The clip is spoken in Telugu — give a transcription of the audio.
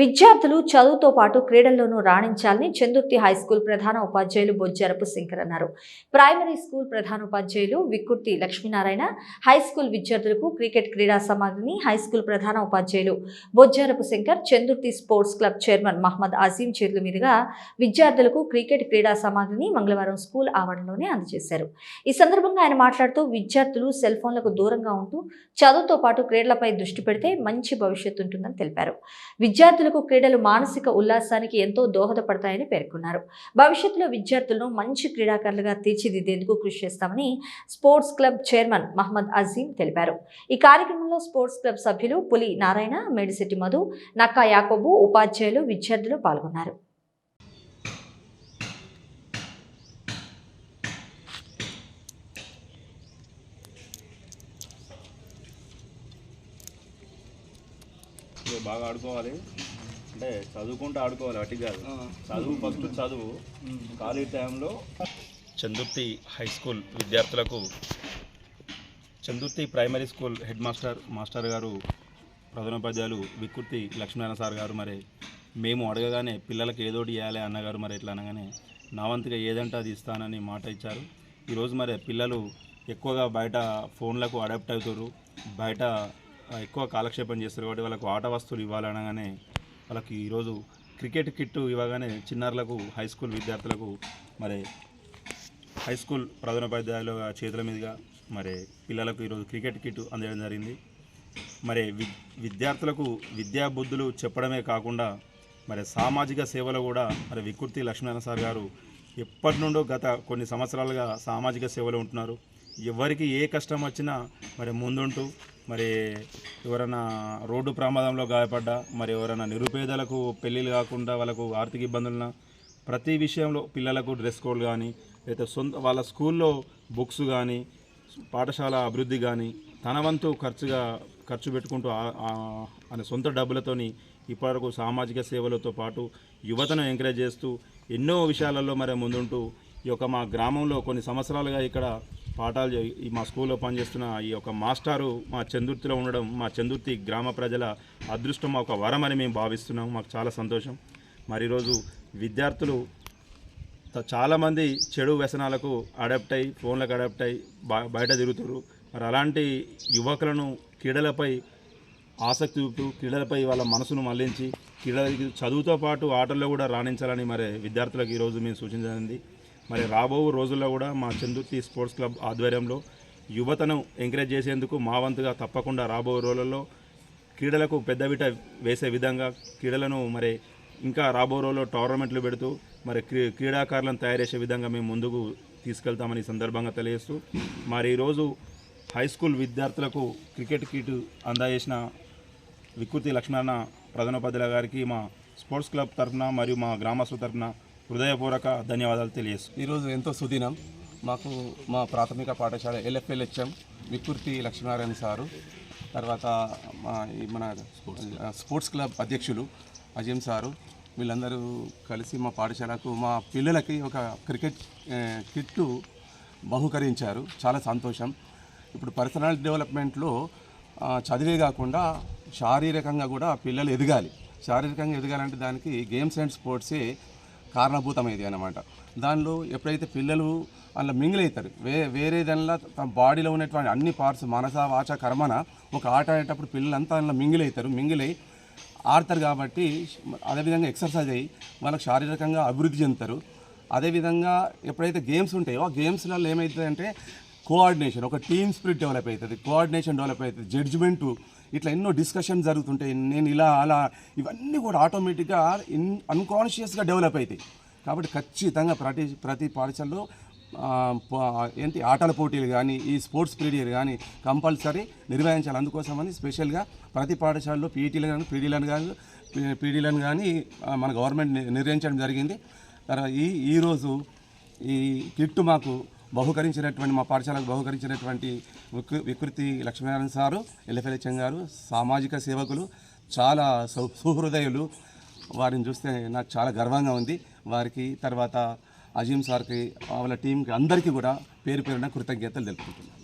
విద్యార్థులు చదువుతో పాటు క్రీడల్లోనూ రాణించాలని చందుర్తి హై స్కూల్ ప్రధాన ఉపాధ్యాయులు బొజ్జరపు శంకర్ అన్నారు. ప్రైమరీ స్కూల్ ప్రధాన ఉపాధ్యాయులు విక్కుర్తి లక్ష్మీనారాయణ హై స్కూల్ విద్యార్థులకు క్రికెట్ క్రీడా సమాధిని హై స్కూల్ ప్రధాన ఉపాధ్యాయులు Bojjarapu Shankar Chandurthi sports club chairman Mohammed Azeem చేతుల మీదుగా విద్యార్థులకు క్రికెట్ క్రీడా సమాధిని మంగళవారం స్కూల్ ఆవరణలోనే అందజేశారు. ఈ సందర్భంగా ఆయన మాట్లాడుతూ విద్యార్థులు సెల్ ఫోన్లకు దూరంగా ఉంటూ చదువుతో పాటు క్రీడలపై దృష్టి పెడితే మంచి భవిష్యత్తు ఉంటుందని తెలిపారు. విద్యార్థులు విద్యార్థులకు క్రీడలు మానసిక ఉల్లాసానికి ఎంతో దోహదపడతాయని పేర్కొన్నారు. భవిష్యత్తులో విద్యార్థులను మంచి క్రీడాకారులుగా తీర్చిదిద్దేందుకు కృషి చేస్తామని sports club chairman Mohammed Azeem తెలిపారు. ఈ కార్యక్రమంలో స్పోర్ట్స్ క్లబ్ సభ్యులు పులి నారాయణ మేడిశెట్టి మధు నక్కా యాకోబు ఉపాధ్యాయులు విద్యార్థులు పాల్గొన్నారు. బాగా ఆడుకోవాలి. అంటే చదువుకుంటూ ఆడుకోవాలి అటు కాదు. చదువు ఫస్ట్ చదువు. ఖాళీ టైంలో చందుర్తి హై స్కూల్ విద్యార్థులకు Chandurthi primary school head master master గారు ప్రధానోపాధ్యాయులు వికృతి లక్ష్మీనారాయణ సార్ గారు మరి మేము అడగగానే పిల్లలకి ఏదోటి ఇవ్వాలి అన్నగారు మరి ఎట్లా అనగానే నా వంతుగా ఏదంటే అది ఇస్తానని మాట ఇచ్చారు. ఈరోజు మరి పిల్లలు ఎక్కువగా బయట ఫోన్లకు అడాప్ట్ అవుతారు బయట ఎక్కువ కాలక్షేపం చేస్తారు కాబట్టి వాళ్ళకు ఆట వస్తువులు ఇవ్వాలనగానే వాళ్ళకి ఈరోజు క్రికెట్ కిట్ ఇవ్వగానే చిన్నారులకు హై స్కూల్ విద్యార్థులకు మరి హై స్కూల్ ప్రధానోపాధ్యాయుల చేతుల మీదుగా మరి పిల్లలకు ఈరోజు క్రికెట్ కిట్ అందడం జరిగింది. మరి వి విద్యార్థులకు విద్యా బుద్ధులు చెప్పడమే కాకుండా మరి సామాజిక సేవలు కూడా మరి వికృతి లక్ష్మీనారాయణ సార్ గారు ఎప్పటి నుండో గత కొన్ని సంవత్సరాలుగా సామాజిక సేవలు ఉంటున్నారు. ఎవరికి ఏ కష్టం వచ్చినా మరి ముందుంటూ మరి ఎవరైనా రోడ్డు ప్రమాదంలో గాయపడ్డా మరి ఎవరైనా నిరుపేదలకు పెళ్ళిళ్ళు కాకుండా వాళ్ళకు ఆర్థిక ఇబ్బందులున్న ప్రతి విషయంలో పిల్లలకు డ్రెస్ కోడ్ కానీ లేదా సొంత వాళ్ళ స్కూల్లో బుక్స్ కానీ పాఠశాల అభివృద్ధి కానీ తన వంతు ఖర్చుగా ఖర్చు పెట్టుకుంటూ ఆ- ఆయన సొంత డబ్బులతోని ఇప్పటివరకు సామాజిక సేవలతో పాటు యువతను ఎంకరేజ్ చేస్తూ ఎన్నో విషయాలలో మరి ముందుంటూ ఈ యొక్క మా గ్రామంలో కొన్ని సంవత్సరాలుగా ఇక్కడ పాఠాలు ఈ మా స్కూల్లో పనిచేస్తున్న ఈ యొక్క మాస్టారు మా చందుర్తిలో ఉండడం మా చందుర్తి గ్రామ ప్రజల అదృష్టం ఒక వరం అని మేము భావిస్తున్నాం మాకు చాలా సంతోషం. మరి ఈరోజు విద్యార్థులు చాలామంది చెడు వ్యసనాలకు అడాప్ట్ అయ్యి ఫోన్లకు అడాప్ట్ అయ్యి బయట తిరుగుతారు మరి అలాంటి యువకులను క్రీడలపై ఆసక్తి చూపుతూ క్రీడలపై వాళ్ళ మనసును మళ్ళించి క్రీడలకి చదువుతో పాటు ఆటల్లో కూడా రాణించాలని మరి విద్యార్థులకు ఈరోజు మేము సూచించింది మరి రాబో రోజుల్లో కూడా మా చందుర్తి స్పోర్ట్స్ క్లబ్ ఆధ్వర్యంలో యువతను ఎంకరేజ్ చేసేందుకు మా వంతుగా తప్పకుండా రాబో రోజులలో క్రీడలకు పెద్దవిట వేసే విధంగా క్రీడలను మరి ఇంకా రాబో రోజుల్లో టోర్నమెంట్లు పెడుతూ మరి క్రీ క్రీడాకారులను తయారు చేసే విధంగా మేము ముందుకు తీసుకెళ్తామని సందర్భంగా తెలియజేస్తూ మరి ఈరోజు హై స్కూల్ విద్యార్థులకు క్రికెట్ కిట్ అందజేసిన వికృతి లక్ష్మణ ప్రధానోపాధ్యాయుల గారికి మా స్పోర్ట్స్ క్లబ్ తరఫున మరియు మా గ్రామస్తుల తరఫున హృదయపూర్వక ధన్యవాదాలు తెలియజేస్తున్నాను ఈరోజు ఎంతో సుదినం. మాకు మా ప్రాథమిక పాఠశాల ఎల్ఎఫ్ఎల్హెచ్ఎం వికృతి లక్ష్మీనారాయణ సారు తర్వాత మా ఈ మన స్పోర్ట్స్ క్లబ్ అధ్యక్షులు అజీం సారు. వీళ్ళందరూ కలిసి మా పాఠశాలకు మా పిల్లలకి ఒక క్రికెట్ కిట్టు బహుకరించారు. చాలా సంతోషం. ఇప్పుడు పర్సనల్ డెవలప్మెంట్లో చదివే కాకుండా శారీరకంగా కూడా పిల్లలు ఎదగాలి. శారీరకంగా ఎదగాలంటే దానికి గేమ్స్ అండ్ స్పోర్ట్సే కారణభూతమైంది అనమాట దానిలో ఎప్పుడైతే పిల్లలు అందులో మింగిల్ అవుతారు వే వేరే దానిలో తమ బాడీలో ఉన్నటువంటి అన్ని పార్ట్స్ మనస వాచ కర్మన ఒక ఆట ఆడేటప్పుడు పిల్లలంతా అందులో మింగిల్ అవుతారు మింగిల్ అయి ఆడతారు కాబట్టి అదేవిధంగా ఎక్సర్సైజ్ అయ్యి వాళ్ళకి శారీరకంగా అభివృద్ధి చెందుతారు. అదేవిధంగా ఎప్పుడైతే గేమ్స్ ఉంటాయో ఆ గేమ్స్లలో ఏమవుతుందంటే కోఆర్డినేషన్ ఒక టీమ్ స్పిరిట్ డెవలప్ అవుతుంది. కోఆర్డినేషన్ డెవలప్ అవుతుంది. జడ్జిమెంటు ఇట్లా ఎన్నో డిస్కషన్ జరుగుతుంటాయి. నేను ఇలా అలా ఇవన్నీ కూడా ఆటోమేటిక్గా ఇన్ అన్కాన్షియస్గా డెవలప్ అవుతాయి. కాబట్టి ఖచ్చితంగా ప్రతి ప్రతి పాఠశాలలో ఏంటి ఆటల పోటీలు కానీ ఈ స్పోర్ట్స్ పీరియడ్ కానీ కంపల్సరీ నిర్వహించాలి. అందుకోసమని స్పెషల్గా ప్రతి పాఠశాలలో పీటీలు కానీ పీడీలను కానీ పీడీలను కానీ మన గవర్నమెంట్ నిర్వహించడం జరిగింది. తర్వాత ఈ ఈరోజు ఈ కిట్టు మాకు బహుకరించినటువంటి మా పాఠశాలకు బహుకరించినటువంటి వికృ వికృతి లక్ష్మీనారాయణ సారు ఎల్ఎఫ్ఎల్హెచ్ఎం గారు సామాజిక సేవకులు చాలా సౌ సుహృదయులు. వారిని చూస్తే నాకు చాలా గర్వంగా ఉంది. వారికి తర్వాత అజీం సార్కి వాళ్ళ టీంకి అందరికీ కూడా పేరు పేరున కృతజ్ఞతలు తెలుపుకుంటున్నాను.